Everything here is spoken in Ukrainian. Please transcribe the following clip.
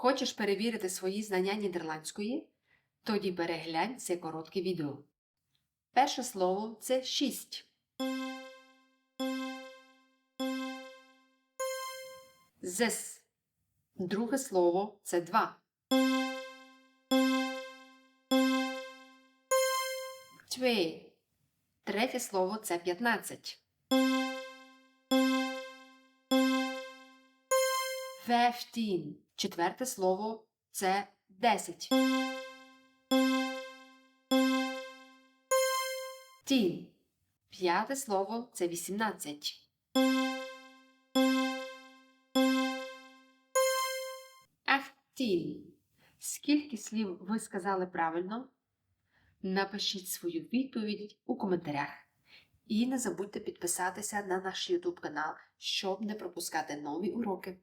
Хочеш перевірити свої знання нідерландської? Тоді переглянь це коротке відео. Перше слово це шість. Зес. Друге слово це два. Twee. Третє слово це п'ятнадцять. Vijftien. Четверте слово це десять. Тін. П'яте слово це вісімнадцять. Ахтін. Скільки слів ви сказали правильно? Напишіть свою відповідь у коментарях. І не забудьте підписатися на наш YouTube канал, щоб не пропускати нові уроки.